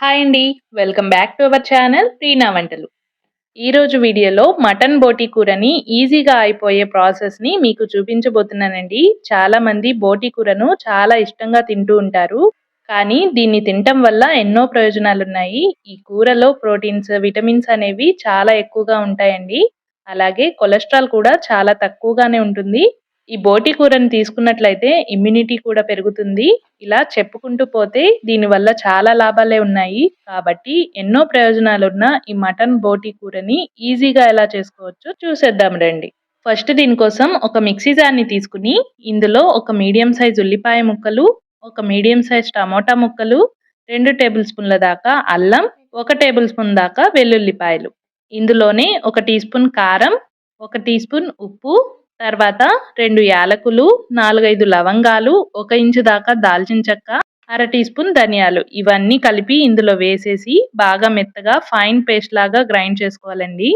Hi అండి welcome back to our channel Preena వంటలు ఈరోజు వీడియోలో మటన్ బోటి కూరని ఈజీగా అయిపోయే ప్రాసెస్ని మీకు చూపించబోతున్నానండి. చాలామంది బోటి కూరను చాలా ఇష్టంగా తింటూ ఉంటారు. కానీ దీన్ని తినటం వల్ల ఎన్నో ప్రయోజనాలు ఉన్నాయి. ఈ కూరలో ప్రోటీన్స్ విటమిన్స్ అనేవి చాలా ఎక్కువగా ఉంటాయండి. అలాగే కొలెస్ట్రాల్ కూడా చాలా తక్కువగానే ఉంటుంది. ఈ బోటి కూరని తీసుకున్నట్లయితే ఇమ్యూనిటీ కూడా పెరుగుతుంది. ఇలా చెప్పుకుంటూ పోతే దీనివల్ల చాలా లాభాలే ఉన్నాయి. కాబట్టి ఎన్నో ప్రయోజనాలున్న ఈ మటన్ బోటి కూరని ఈజీగా ఎలా చేసుకోవచ్చో చూసేద్దాం రండి. ఫస్ట్ దీనికోసం ఒక మిక్సీ జార్ని తీసుకుని ఇందులో ఒక మీడియం సైజ్ ఉల్లిపాయ ముక్కలు ఒక మీడియం సైజ్ టమోటా ముక్కలు రెండు టేబుల్ స్పూన్ల దాకా అల్లం ఒక టేబుల్ స్పూన్ దాకా వెల్లుల్లిపాయలు. ఇందులోనే ఒక టీ స్పూన్ కారం ఒక టీ స్పూన్ ఉప్పు తర్వాత రెండు యాలకులు నాలుగైదు లవంగాలు ఒక ఇంచు దాకా దాల్చిన చెక్క అర టీ స్పూన్ ధనియాలు. ఇవన్నీ కలిపి ఇందులో వేసేసి బాగా మెత్తగా ఫైన్ పేస్ట్ లాగా గ్రైండ్ చేసుకోవాలండి.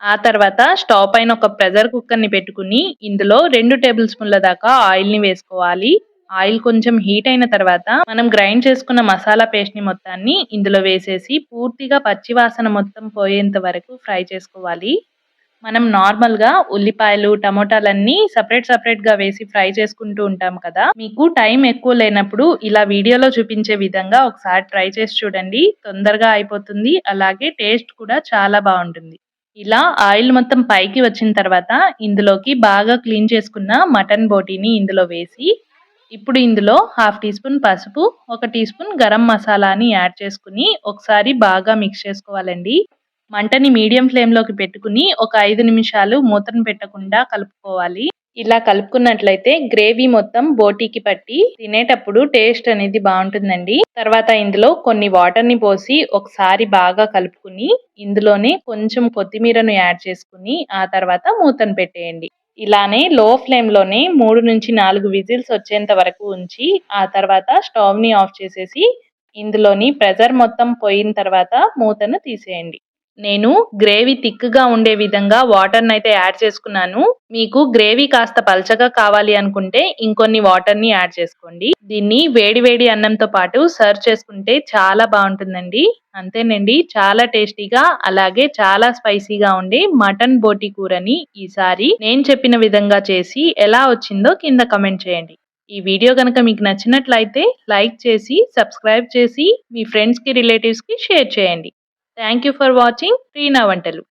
ఆ తర్వాత స్టవ్ పైన ఒక ప్రెజర్ కుక్కర్ని పెట్టుకుని ఇందులో రెండు టేబుల్ స్పూన్ల దాకా ఆయిల్ని వేసుకోవాలి. ఆయిల్ కొంచెం హీట్ అయిన తర్వాత మనం గ్రైండ్ చేసుకున్న మసాలా పేస్ట్ని మొత్తాన్ని ఇందులో వేసేసి పూర్తిగా పచ్చివాసన మొత్తం పోయేంత వరకు ఫ్రై చేసుకోవాలి. మనం నార్మల్గా ఉల్లిపాయలు టమోటాలన్నీ సపరేట్ సపరేట్గా వేసి ఫ్రై చేసుకుంటూ ఉంటాం కదా. మీకు టైం ఎక్కువ లేనప్పుడు ఇలా వీడియోలో చూపించే విధంగా ఒకసారి ట్రై చేసి చూడండి. తొందరగా అయిపోతుంది. అలాగే టేస్ట్ కూడా చాలా బాగుంటుంది. ఇలా ఆయిల్ మొత్తం పైకి వచ్చిన తర్వాత ఇందులోకి బాగా క్లీన్ చేసుకున్న మటన్ బోటీని ఇందులో వేసి ఇప్పుడు ఇందులో హాఫ్ టీ స్పూన్ పసుపు ఒక టీ స్పూన్ గరం మసాలాని యాడ్ చేసుకుని ఒకసారి బాగా మిక్స్ చేసుకోవాలండి. మంటని మీడియం ఫ్లేమ్లోకి పెట్టుకుని ఒక ఐదు నిమిషాలు మూతను పెట్టకుండా కలుపుకోవాలి. ఇలా కలుపుకున్నట్లయితే గ్రేవీ మొత్తం బోటీకి పట్టి తినేటప్పుడు టేస్ట్ అనేది బాగుంటుందండి. తర్వాత ఇందులో కొన్ని వాటర్ని పోసి ఒకసారి బాగా కలుపుకుని ఇందులోనే కొంచెం కొత్తిమీరను యాడ్ చేసుకుని ఆ తర్వాత మూతను పెట్టేయండి. ఇలానే లో ఫ్లేమ్లోనే మూడు నుంచి నాలుగు విజిల్స్ వచ్చేంత వరకు ఉంచి ఆ తర్వాత స్టవ్ని ఆఫ్ చేసేసి ఇందులోని ప్రెజర్ మొత్తం పోయిన తర్వాత మూతను తీసేయండి. నేను గ్రేవీ థిక్గా ఉండే విధంగా వాటర్ని అయితే యాడ్ చేసుకున్నాను. మీకు గ్రేవీ కాస్త పలచగా కావాలి అనుకుంటే ఇంకొన్ని వాటర్ని యాడ్ చేసుకోండి. దీన్ని వేడి వేడి అన్నంతో పాటు సర్వ్ చేసుకుంటే చాలా బాగుంటుందండి. అంతేనండి చాలా టేస్టీగా అలాగే చాలా స్పైసీగా ఉండే మటన్ బోటి కూరని ఈసారి నేను చెప్పిన విధంగా చేసి ఎలా వచ్చిందో కింద కమెంట్ చేయండి. ఈ వీడియో కనుక మీకు నచ్చినట్లయితే లైక్ చేసి సబ్స్క్రైబ్ చేసి మీ ఫ్రెండ్స్కి రిలేటివ్స్కి షేర్ చేయండి. Thank you for watching. Reena వంటలు.